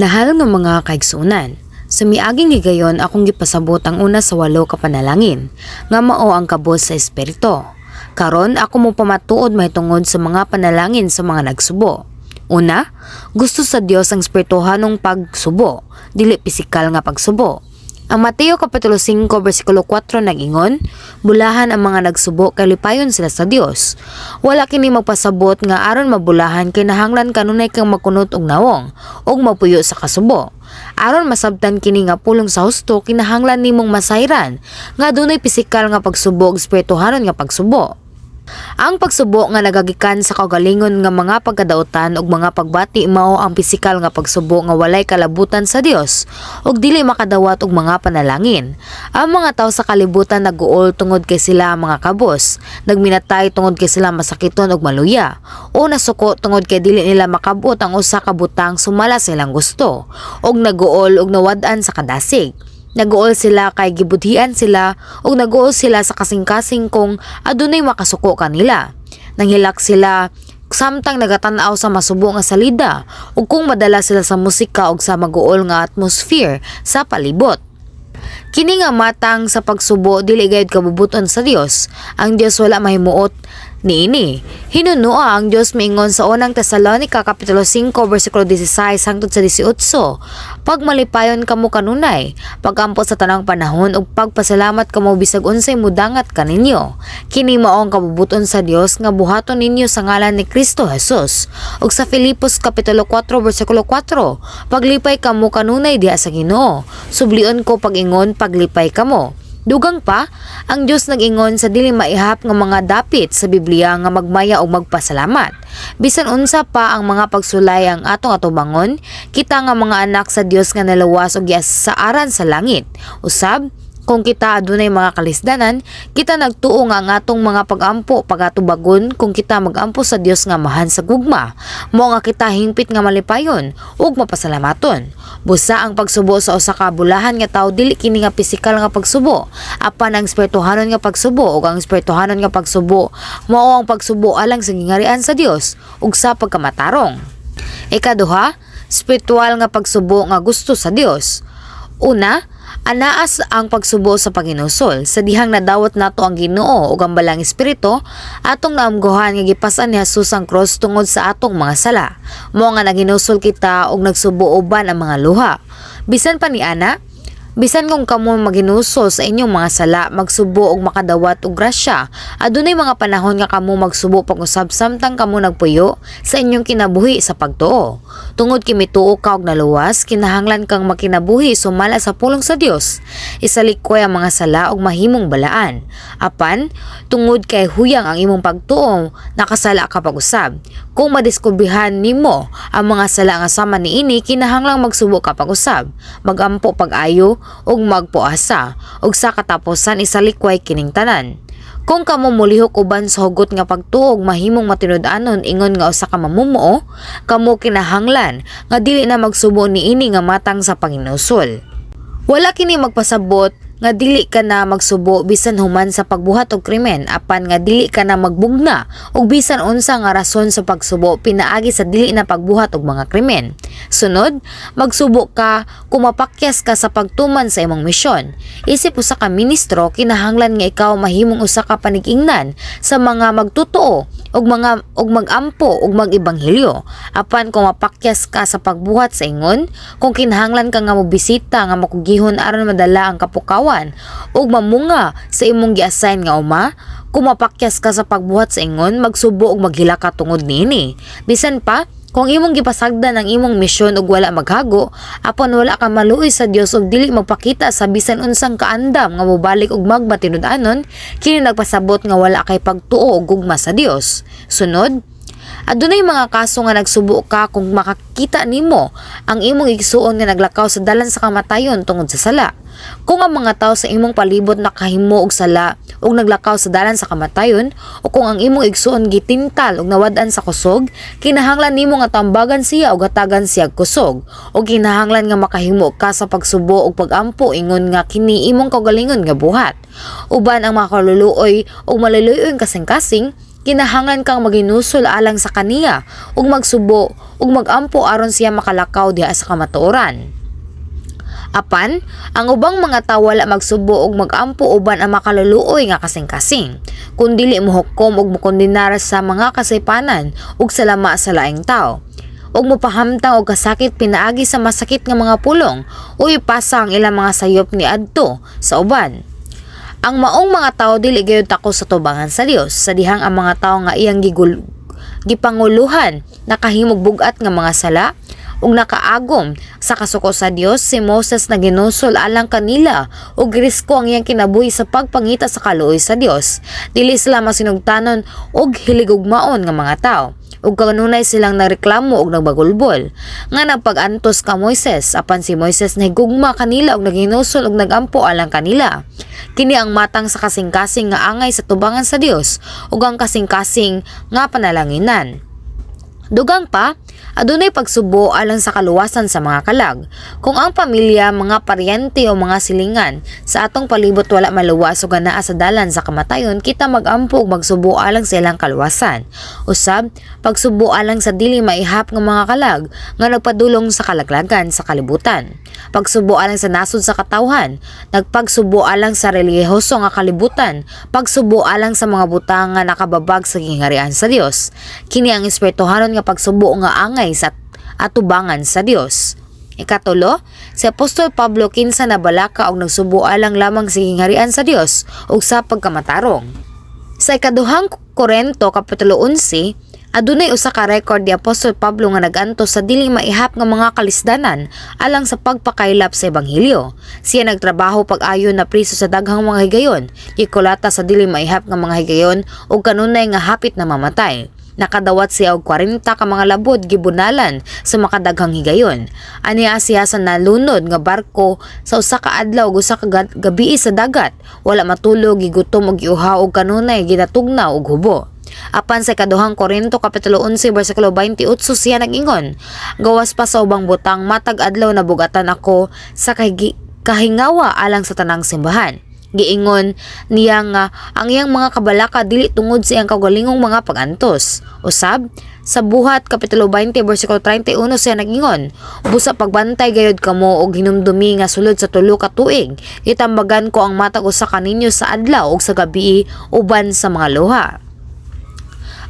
Minahal nga mga kaigsunan, sa miaging higayon akong gipasabot ang una sa walo ka panalangin, nga mao ang kabos sa espiritu. Karon ako mo pamatuod mahitungod sa mga panalangin sa mga nagsubo. Una, gusto sa Dios ang espirituhanong pagsubo, dili pisikal nga pagsubo. Ang Mateo Kapitulo 5 versikulo 4 nagingon, bulahan ang mga nagsubo kay lipayon sila sa Dios. Wala kini magpasabot nga aron mabulahan kay nahanglan kanunay kang makunot og nawong ug mapuyo sa kasubo. Aron masabtan kini nga pulong sa husto kinahanglan nimong masayran nga dunay pisikal nga pagsubo ug espirituhanon nga pagsubo. Ang pagsubo nga nagagikan sa kaugalingon nga mga pagkadautan ug mga pagbati mao ang pisikal nga pagsubo nga walay kalabutan sa Dios ug dili makadawat og mga panalangin. Ang mga tawo sa kalibutan naguol tungod kay sila mga kabos, nagminatay tungod kay sila masakiton ug maluya, o nasuko tungod kay dili nila makabot ang usa ka butang sumala sa ilang gusto, ug naguol ug nawad-an sa kadasig. Naguol sila kay gibudhian sila ug naguol sila sa kasing-kasing kung adunay makasuko kanila. Nanghilak sila samtang nagatanaw sa masubo nga salida ug kung madala sila sa musika ug sa maguol nga atmosphere sa palibot. Kini nga matang sa pagsubo dili gayud kabubuton sa Dios. Ang Dios wala mahimuot niini. Hinunua ang Dios miingon sa unang Tesalonica kapitulo 5 bersikulo 16 hangtod sa 18. Pag malipayon kamo kanunay, pagampo sa tanang panahon ug pagpasalamat kamo bisag unsay mudangat kaninyo. Kini mao ang kabubuton sa Dios nga buhaton ninyo sa ngalan ni Kristo Jesus. Ug sa Filipos kapitulo 4 bersikulo 4, paglipay kamo kanunay diha sa Ginoo. Sublion ko pag-ingon paglipay kamo. Dugang pa, ang Diyos nag-ingon sa dili maihap nga mga dapit sa Biblia nga magmaya o magpasalamat. Bisan unsa pa ang mga pagsulay ang atong atubangon, kita nga mga anak sa Dios nga nalawas og saaran sa langit. Usab, kung kita adunay mga kalisdanan, kita nagtuo nga ang atong mga pag-ampo pagatubagon kung kita mag-ampo sa Dios nga mahan sa gugma. Mo nga kita hingpit nga malipayon ug mapasalamaton. Busa ang pagsubo sa usa ka bulahan nga tawo dili kini nga pisikal nga pagsubo, apan ang espirituhanon nga pagsubo ug ang espirituhanon nga pagsubo mao ang pagsubo alang sa gingarian sa Dios ug sa pagkamatarong. Ikaduha, spiritual nga pagsubo nga gusto sa Dios. Una, anaas ang pagsubo sa paginusol sa dihang nadawat nato ang Ginoo ug ang balang espiritu atong naamgohan nga gipasan ni Jesus ang cross tungod sa atong mga sala. Mo nga naginusol kita ug nagsubo uban ang mga luha. Bisan pa ni ana Bisan kung kamo maginusol sa inyong mga sala, magsubo og makadawat og grasya, adunay mga panahon nga kamo magsubo pag-usab samtang kamo nagpuyo sa inyong kinabuhi sa pagtuo. Tungod kay mituo ka og naluwas, kinahanglan kang makinabuhi sumala sa pulong sa Dios. Isalikoy ang mga sala og mahimong balaan. Apan, tungod kay huyang ang imong pagtuo, nakasala ka pag-usab. Kung madiskubrihan nimo ang mga sala nga sama niini, kinahanglang magsubo ka pag-usab. Magampo pag-ayo ug magpuasa ug sa katapusan isalikway kining tanan. Kung kamo mulihok uban sa hugot nga pagtuog mahimong matinud-anon ingon nga usa ka mamumuo, kamo kinahanglan nga dili na magsubo niini nga matang sa Panginusol. Wala kini magpasabot nga dili ka na magsubo bisan human sa pagbuhat og krimen apan nga dili ka na magbugna ug bisan unsa nga rason sa pagsubo pinaagi sa dili na pagbuhat og mga krimen. Sunod, magsubo ka kung mapakyas ka sa pagtuman sa imong misyon. Isip usa ka ministro kinahanglan nga ikaw mahimong usa ka panigingnan sa mga magtutuo ug mga ug magampo ug magibanghelyo. Apan kung mapakyas ka sa pagbuhat sa ingon, kung kinahanglan ka nga mobisita nga makugihon aron madala ang kapukawan ug mamunga sa imong gi-assign nga uma, kung mapakyas ka sa pagbuhat sa ingon, magsubo ug maghila ka tungod niini. Bisan pa, kung imong gipasagdan ang imong misyon ug wala maghago, apan wala ka maluoy sa Dios ug dili magpakita sa bisan unsang kaandam nga mobalik ug magmatinud-anon, kini nagpasabot nga wala kay pagtuo ug gugma sa Dios. Sunod, Adunay mga kaso nga nagsubo ka kung makakita nimo ang imong igsuon nga naglakaw sa dalan sa kamatayon tungod sa sala. Kung ang mga tao sa imong palibot nakahimo og sala ug naglakaw sa dalan sa kamatayon o kung ang imong igsuon gitintal ug nawad-an sa kusog, kinahanglan nimo nga tambagan siya ug hatagan siya og kusog. O kinahanglan nga makahimo ka sa pagsubo ug pagampo ingon nga kini imong kaugalingon nga buhat. Uban ang mga kaluluoy ug maluluoy kasing-kasing kinahanglan kang maginusol alang sa kaniya ug magsubo ug magampo aron siya makalakaw diha sa kamatuoran. Apan, ang ubang mga tawo wala magsubo og magampo uban ang makaluluoy nga kasing-kasing. Kun dili mo hukom og mokondenar sa mga kasaypanan ug salama sa laing tao. Og mopahamtang og kasakit pinaagi sa masakit nga mga pulong o ipasa ang ilang mga sayop ni adto sa uban. Ang maong mga tao dili gayud tako sa tubangan sa Dios sa dihang ang mga tao nga iyang gigul gipanguluhan nakahimog bugat nga mga sala ug nakaagom sa kasuko sa Dios si Moses na ginusol alang kanila ug risko ang iyang kinabuhi sa pagpangita sa kaluoy sa Dios dili sila masinugtanon og hiligugmaon nga mga tao ug kanunay silang nagreklamo og nagbagulbol. Nga nagpag-antos ka Moises apan si Moises nahigugma kanila og naginusol og nagampo alang kanila. Kini ang matang sa kasing-kasing nga angay sa tubangan sa Dios ug ang kasing-kasing nga panalanginan Dugang pa, adunay pagsubo alang sa kaluwasan sa mga kalag. Kung ang pamilya, mga paryente o mga silingan sa atong palibot wala maluwas o ganaa sa dalan sa kamatayon, kita magampo ug magsubo alang sa ilang kaluwasan. Usab, pagsubo alang sa dili maihap ng mga kalag nga nagpadulong sa kalaglagan sa kalibutan. Pagsubo alang sa nasod sa katawhan, nagpagsubo alang sa relihiyoso nga kalibutan, pagsubo alang sa mga butang nga nakababag sa gingarian sa Dios. Kini ang espirituhanon nga pagsubo nga angay sa atubangan sa Dios. Ikatulo, si Apostol Pablo kinsa na balaka og nagsubo alang lamang sa gingarian sa Dios ug sa pagkamatarong. Sa ikaduhang Korento kapitulo 11, Adunay usa ka record di Apostol Pablo nga naganto sa dili maihap nga mga kalisdanan alang sa pagpakaylap sa ebanghelyo. Siya nagtrabaho pag-ayon na priso sa daghang mga higayon, gikulata sa dili maihap nga mga higayon ug kanunay nga hapit na mamatay. Nakadawat siya og 40 ka mga labod gibunalan sa makadaghang higayon. Aniya siya sa nalunod nga barko sa usa ka adlaw ug usa ka gabi sa dagat. Wala matulog, gigutom og giuhaw og kanunay ginatugnaw og hubo. Apan sa kaduhang Korinto kapitulo 11 bersikulo 28 siya nagingon, gawas pa sa ubang butang matag adlaw na bugatan ako sa kahingawa alang sa tanang simbahan. Giingon niya nga ang iyang mga kabalaka dili tungod sa iyang kaugalingong mga pagantos. Usab, sa buhat kapitulo 20 bersikulo 31 siya nagingon, busa pagbantay gayud kamo og hinumdumi nga sulod sa tulo ka tuig, itambagan ko ang matag usa kaninyo sa adlaw ug sa gabi uban sa mga luha.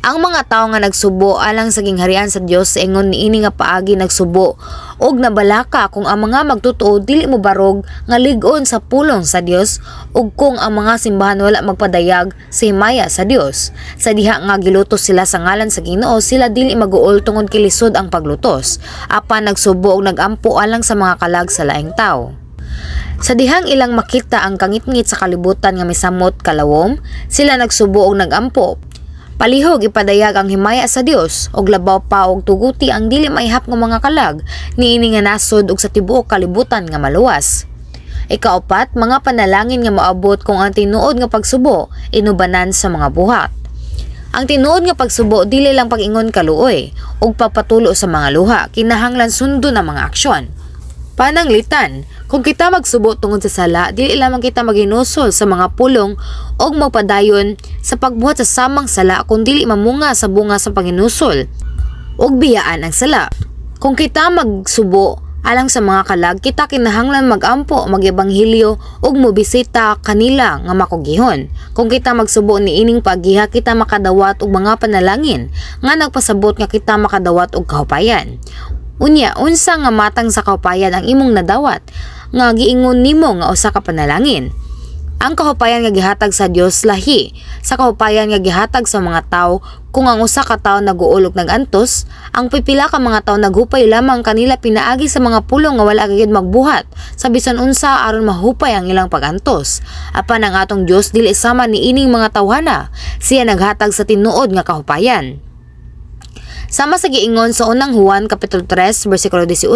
Ang mga tao nga nagsubo alang sa gingharian sa Dios sa ingon niini nga paagi nagsubo og nabalaka kung ang mga magtutuo dili mo barog nga ligon sa pulong sa Dios ug kung ang mga simbahan wala magpadayag sa himaya sa Dios. Sa diha nga gilutos sila sa ngalan sa Ginoo sila dili maguol tungod kilisod ang paglutos. Apan nagsubo og nagampo alang sa mga kalag sa laing tao. Sa dihang ilang makita ang kangitngit sa kalibutan nga misamot kalawom, sila nagsubo og nagampo Palihog ipadayag ang himaya sa Dios og labaw pa og tuguti ang dili maihap nga mga kalag niini nga nasod og sa tibuok kalibutan nga maluwas. Ikaapat, mga panalangin nga maabot kung ang tinuod nga pagsubo inubanan sa mga buhat. Ang tinuod nga pagsubo dili lang pag-ingon kaluoy ug pagpatulo sa mga luha, kinahanglan sundo na mga aksyon. Pananglitan, kung kita magsubo tungod sa sala, dili lamang kita maginusol sa mga pulong o magpadayon sa pagbuhat sa samang sala kung dili mamunga sa bunga sa panginusol ug biyaan ang sala. Kung kita magsubo alang sa mga kalag, kita kinahanglan magampo, mag-ebanghilyo ug mobisita kanila nga makugihon. Kung kita magsubo ni ining pagiha, kita makadawat og mga panalangin nga nagpasabot nga kita makadawat og kahupayan. Unya, unsa nga matang sa kaupayan ang imong nadawat, nga giingon nimo nga usa ka panalangin. Ang kahupayan nga gihatag sa Dios lahi sa kahupayan nga gihatag sa mga tawo kung ang usa ka tawo naguulog nagantos, ang pipila ka mga tawo naghupay lamang kanila pinaagi sa mga pulong nga wala gayud magbuhat sa bisan unsa aron mahupay ang ilang pagantos. Apan ang atong Dios dili sama ni ining mga tawhana, siya naghatag sa tinuod nga kahupayan. Sama sa giingon sa unang Juan Kapitulo 3 versikulo 18,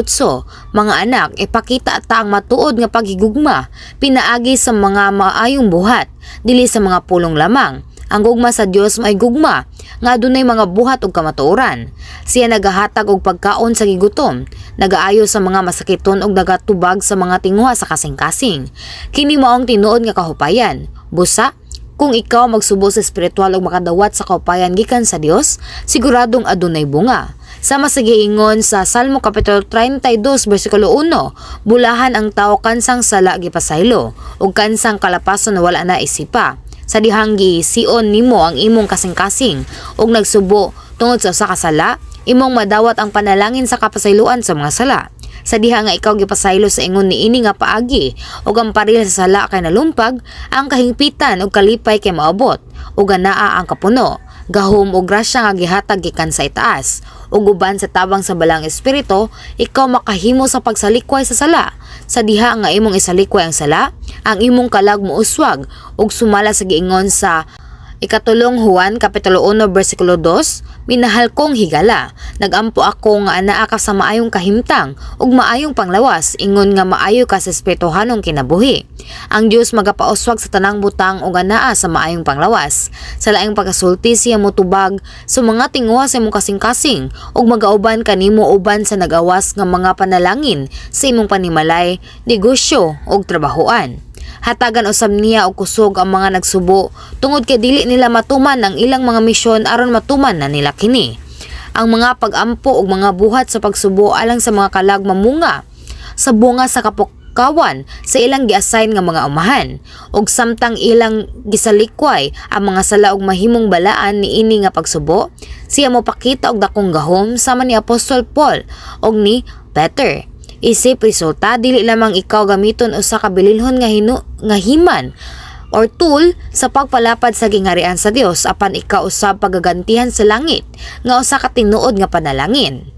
mga anak, ipakita ta ang matuod nga paghigugma, pinaagi sa mga maayong buhat, dili sa mga pulong lamang. Ang gugma sa Dios may gugma, nga dunay mga buhat ug kamatuoran. Siya nagahatag og pagkaon sa gigutom, nagaayo sa mga masakiton ug nagatubag sa mga tinguha sa kasing-kasing. Kini mao ang tinuod nga kahupayan. Busa, Kung ikaw magsubo sa espiritual ug makadawat sa kaupayan gikan sa Dios, siguradong adunay bunga. Sama sa giingon sa Salmo Kapitulo 32 bersikulo 1, bulahan ang tao kansang sala gipasaylo ug kansang kalapason wala na isipa. Sa dihang sion nimo ang imong kasing-kasing ug nagsubo tungod sa usa ka imong madawat ang panalangin sa kapasayloan sa mga sala. Sa diha nga ikaw gipasaylo sa ingon ni ini nga paagi ug ang paril sa sala kay nalumpag, ang kahingpitan ug kalipay kay maabot ug anaa ang kapuno. Gahom ug grasya nga gihatag gikan sa itaas ug uban sa tabang sa balang espiritu, ikaw makahimo sa pagsalikway sa sala. Sa diha nga imong isalikway ang sala, ang imong kalag mouswag ug sumala sa giingon sa Ikatulong Juan Kapitulo 1 versikulo 2, Minahal kong higala, nagampo ako nga anaa ka sa maayong kahimtang ug maayong panglawas, ingon nga maayo ka sa espirituhanong kinabuhi. Ang Dios magapauswag sa tanang butang ug anaa sa maayong panglawas. Sa laing pagkasulti siya motubag sa mga tingwa sa imong kasing-kasing ug magauban kanimo uban sa nagawas nga mga panalangin sa imong panimalay, negosyo ug trabahoan. Hatagan usab niya og kusog ang mga nagsubo. Tungod kay dili nila matuman ang ilang mga misyon aron matuman na nila kini. Ang mga pag-ampo ug mga buhat sa pagsubo alang sa mga kalag mamunga. Sa bunga sa kapukawan sa ilang giassign nga mga umahan. Ug samtang ilang gisalikway ang mga sala ug mahimong balaan ni ini nga pagsubo. Siya mo pakita og dakong gahom sama ni Apostol Paul ug ni Peter Isip resulta dili lamang ikaw gamiton usa ka bililhon nga hino nga himan or tool sa pagpalapad sa gingharian sa Dios apan ikaw usab pagagantihan sa langit nga usa ka tinuod nga panalangin.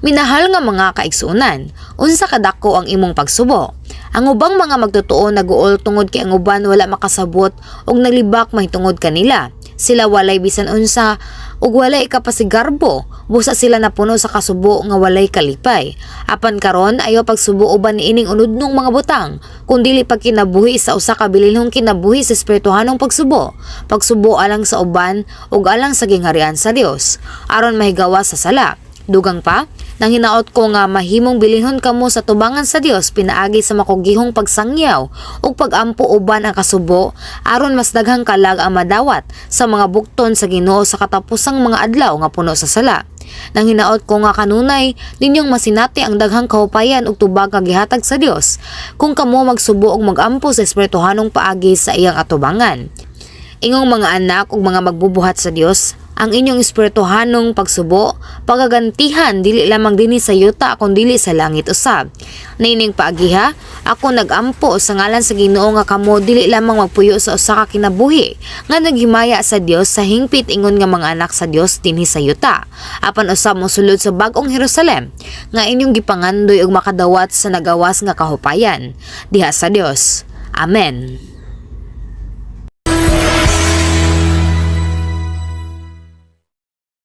Minahal nga mga kaigsunan, unsa kadako ang imong pagsubo. Ang ubang mga magtotoo naguol tungod kay ang uban wala makasabot ug naglibak mahitungod kanila. Sila walay bisan unsa ug walay kapasigarbo. Busa sila napuno sa kasubo nga walay kalipay. Apan karon ayo pagsubo uban ni ining unudnong mga butang kun dili kinabuhi sa usa ka bililhong kinabuhi sa espirituhanong pagsubo. Pagsubo alang sa uban ug alang sa gingharian sa Dios. Aron mahigawa sa sala dugang pa nang hinaot ko nga mahimong bilihon kamo sa tubangan sa Dios pinaagi sa makugihong pagsangyaw ug pagampo uban ang kasubo aron mas daghang kalag ang madawat sa mga bukton sa Ginoo sa katapusang mga adlaw nga puno sa sala. Nang hinaot ko nga kanunay ninyong masinati ang daghang kahupayan ug tubag nga gihatag sa Dios kung kamo magsubo ug magampo sa espirituhanong paagi sa iyang atubangan. Ingong mga anak ug mga magbubuhat sa Dios, ang inyong espirituhanong pagsubo, pagagantihan dili lamang dinhi sa yuta kundi sa langit usab. Nining paagiha, ako nagampo sa ngalan sa Ginoo nga kamo dili lamang magpuyo sa usa ka kinabuhi nga naghimaya sa Dios sa hingpit ingon nga mga anak sa Dios dinhi sa yuta. Apan usab mosulod sa bag-ong Jerusalem nga inyong gipangandoy og makadawat sa nagawas nga kahupayan diha sa Dios. Amen.